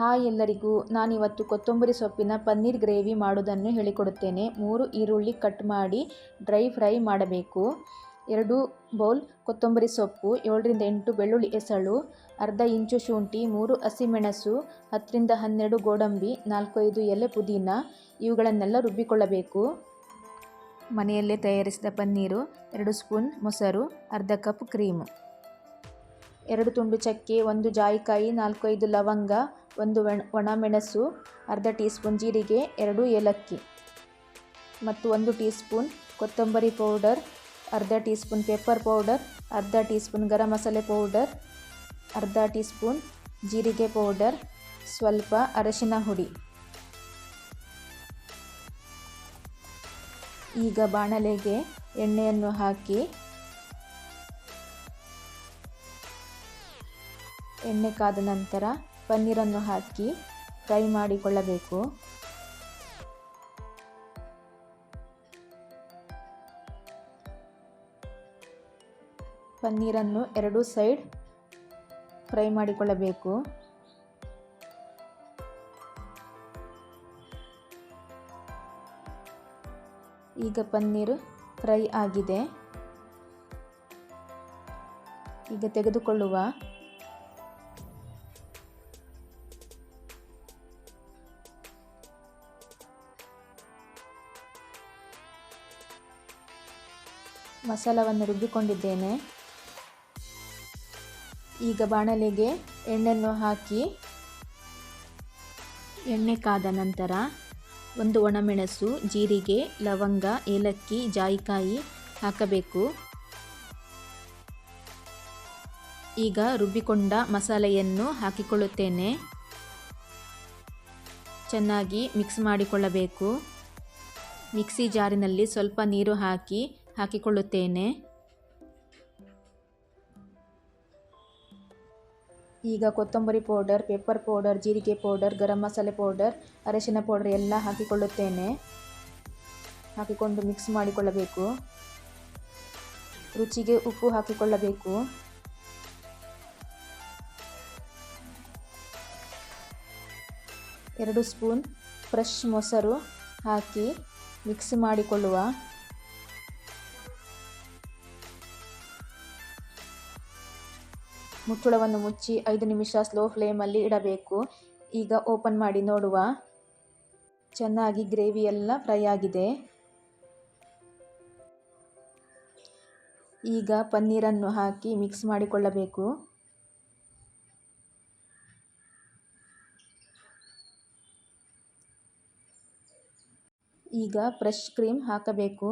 Hi ಎಲ್ಲರಿಗೂ ನಾನಿವತ್ತು ಕೊತ್ತಂಬರಿ ಸೊಪ್ಪಿನ ಪನ್ನೀರ್ ಗ್ರೇವಿ ಮಾಡೋದನ್ನು ಹೇಳಿಕೊಡುತ್ತೇನೆ. ಮೂರು ಈರುಳ್ಳಿ ಕಟ್ ಮಾಡಿ ಡ್ರೈ ಫ್ರೈ ಮಾಡಬೇಕು. ಎರಡು ಬೌಲ್ ಕೊತ್ತಂಬರಿ ಸೊಪ್ಪು, ಏಳರಿಂದ ಎಂಟು ಬೆಳ್ಳುಳ್ಳಿ ಎಸಳು ಅರ್ಧ ಇಂಚು ಶುಂಠಿ, ಮೂರು ಹಸಿಮೆಣಸು, ಹತ್ತರಿಂದ ಹನ್ನೆರಡು ಗೋಡಂಬಿ ನಾಲ್ಕೈದು ಎಲೆ ಪುದೀನ ಇವುಗಳನ್ನೆಲ್ಲ ರುಬ್ಬಿಕೊಳ್ಳಬೇಕು. ಮನೆಯಲ್ಲೇ ತಯಾರಿಸಿದ ಪನ್ನೀರು, ಎರಡು ಸ್ಪೂನ್ ಮೊಸರು, ಅರ್ಧ ಕಪ್ ಕ್ರೀಮು. ಎರಡು ತುಂಡು ಚಕ್ಕೆ, ಒಂದು ಜಾಯಿಕಾಯಿ ನಾಲ್ಕೈದು ಲವಂಗ ಒಂದು ಒಣಮೆಣಸು, ಅರ್ಧ ಟೀ ಸ್ಪೂನ್ ಜೀರಿಗೆ, ಎರಡು ಏಲಕ್ಕಿ ಮತ್ತು ಒಂದು ಟೀ ಸ್ಪೂನ್ ಕೊತ್ತಂಬರಿ ಪೌಡರ್, ಅರ್ಧ ಟೀ ಸ್ಪೂನ್ ಪೆಪ್ಪರ್ ಪೌಡರ್, ಅರ್ಧ teaspoon garam masala powder, ಅರ್ಧ ಟೀ ಸ್ಪೂನ್ ಜೀರಿಗೆ ಪೌಡರ್, ಸ್ವಲ್ಪ ಅರಶಿನ ಹುಡಿ. ಈಗ ಬಾಣಲೆಗೆ ಎಣ್ಣೆಯನ್ನು ಹಾಕಿ ಎಣ್ಣೆ ಕಾದ ನಂತರ ಪನ್ನೀರನ್ನು ಹಾಕಿ ಫ್ರೈ ಮಾಡಿಕೊಳ್ಳಬೇಕು. ಪನ್ನೀರನ್ನು ಎರಡು ಸೈಡ್ ಫ್ರೈ ಮಾಡಿಕೊಳ್ಳಬೇಕು. ಈಗ ಪನ್ನೀರು ಫ್ರೈ ಆಗಿದೆ. ಈಗ ತೆಗೆದುಕೊಳ್ಳುವ ಮಸಾಲವನ್ನು ರುಬ್ಬಿಕೊಂಡಿದ್ದೇನೆ. ಈಗ ಬಾಣಲೆಗೆ ಎಣ್ಣೆಯನ್ನು ಹಾಕಿ ಎಣ್ಣೆ ಕಾದ ನಂತರ ಒಂದು ಒಣಮೆಣಸು, ಜೀರಿಗೆ, ಲವಂಗ, ಏಲಕ್ಕಿ, ಜಾಯಿಕಾಯಿ ಹಾಕಬೇಕು. ಈಗ ರುಬ್ಬಿಕೊಂಡ ಮಸಾಲೆಯನ್ನು ಹಾಕಿಕೊಳ್ಳುತ್ತೇನೆ. ಚೆನ್ನಾಗಿ ಮಿಕ್ಸ್ ಮಾಡಿಕೊಳ್ಳಬೇಕು. ಮಿಕ್ಸಿ ಜಾರಿನಲ್ಲಿ ಸ್ವಲ್ಪ ನೀರು ಹಾಕಿ ಹಾಕಿಕೊಳ್ಳುತ್ತೇನೆ. ಈಗ ಕೊತ್ತಂಬರಿ ಪೌಡರ್, ಪೆಪ್ಪರ್ ಪೌಡರ್, ಜೀರಿಗೆ ಪೌಡರ್, ಗರಂ ಮಸಾಲೆ ಪೌಡರ್, ಅರಶಿನ ಪೌಡರ್ ಎಲ್ಲ ಹಾಕಿಕೊಳ್ಳುತ್ತೇನೆ. ಹಾಕಿಕೊಂಡು ಮಿಕ್ಸ್ ಮಾಡಿಕೊಳ್ಳಬೇಕು. ರುಚಿಗೆ ಉಪ್ಪು ಹಾಕಿಕೊಳ್ಳಬೇಕು. ಎರಡು ಸ್ಪೂನ್ ಫ್ರೆಶ್ ಮೊಸರು ಹಾಕಿ ಮಿಕ್ಸ್ ಮಾಡಿಕೊಳ್ಳುವ. ಮುಚ್ಚಳವನ್ನು ಮುಚ್ಚಿ ಐದು ನಿಮಿಷ ಸ್ಲೋ ಫ್ಲೇಮಲ್ಲಿ ಇಡಬೇಕು. ಈಗ ಓಪನ್ ಮಾಡಿ ನೋಡುವ. ಚೆನ್ನಾಗಿ ಗ್ರೇವಿ ಎಲ್ಲ ಫ್ರೈ ಆಗಿದೆ. ಈಗ ಪನ್ನೀರನ್ನು ಹಾಕಿ ಮಿಕ್ಸ್ ಮಾಡಿಕೊಳ್ಳಬೇಕು. ಈಗ ಫ್ರೆಶ್ ಕ್ರೀಮ್ ಹಾಕಬೇಕು.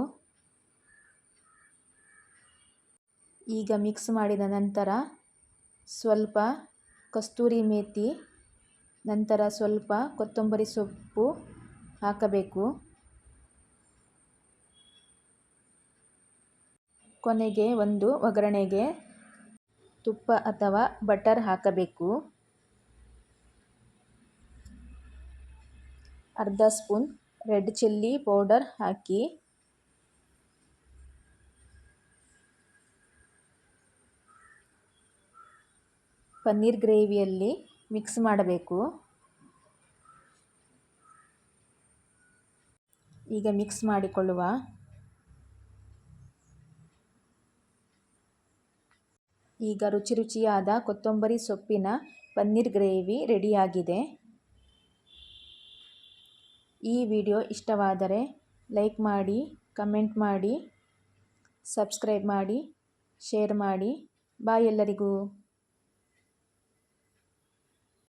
ಈಗ ಮಿಕ್ಸ್ ಮಾಡಿದ ನಂತರ ಸ್ವಲ್ಪ ಕಸ್ತೂರಿ ಮೇಥಿ ನಂತರ ಸ್ವಲ್ಪ ಕೊತ್ತಂಬರಿ ಸೊಪ್ಪು ಹಾಕಬೇಕು. ಕೊನೆಗೆ ಒಂದು ಒಗ್ಗರಣೆಗೆ ತುಪ್ಪ ಅಥವಾ ಬಟರ್ ಹಾಕಬೇಕು. ಅರ್ಧ ಸ್ಪೂನ್ ರೆಡ್ ಚಿಲ್ಲಿ ಪೌಡರ್ ಹಾಕಿ ಪನ್ನೀರ್ ಗ್ರೇವಿಯಲ್ಲಿ ಮಿಕ್ಸ್ ಮಾಡಬೇಕು. ಈಗ ಮಿಕ್ಸ್ ಮಾಡಿಕೊಳ್ಳುವ. ಈಗ ರುಚಿ ರುಚಿಯಾದ ಕೊತ್ತಂಬರಿ ಸೊಪ್ಪಿನ ಪನ್ನೀರ್ ಗ್ರೇವಿ ರೆಡಿಯಾಗಿದೆ. ಈ ವಿಡಿಯೋ ಇಷ್ಟವಾದರೆ ಲೈಕ್ ಮಾಡಿ, ಕಮೆಂಟ್ ಮಾಡಿ, ಸಬ್ಸ್ಕ್ರೈಬ್ ಮಾಡಿ, ಶೇರ್ ಮಾಡಿ. ಬಾಯ್ ಎಲ್ಲರಿಗೂ.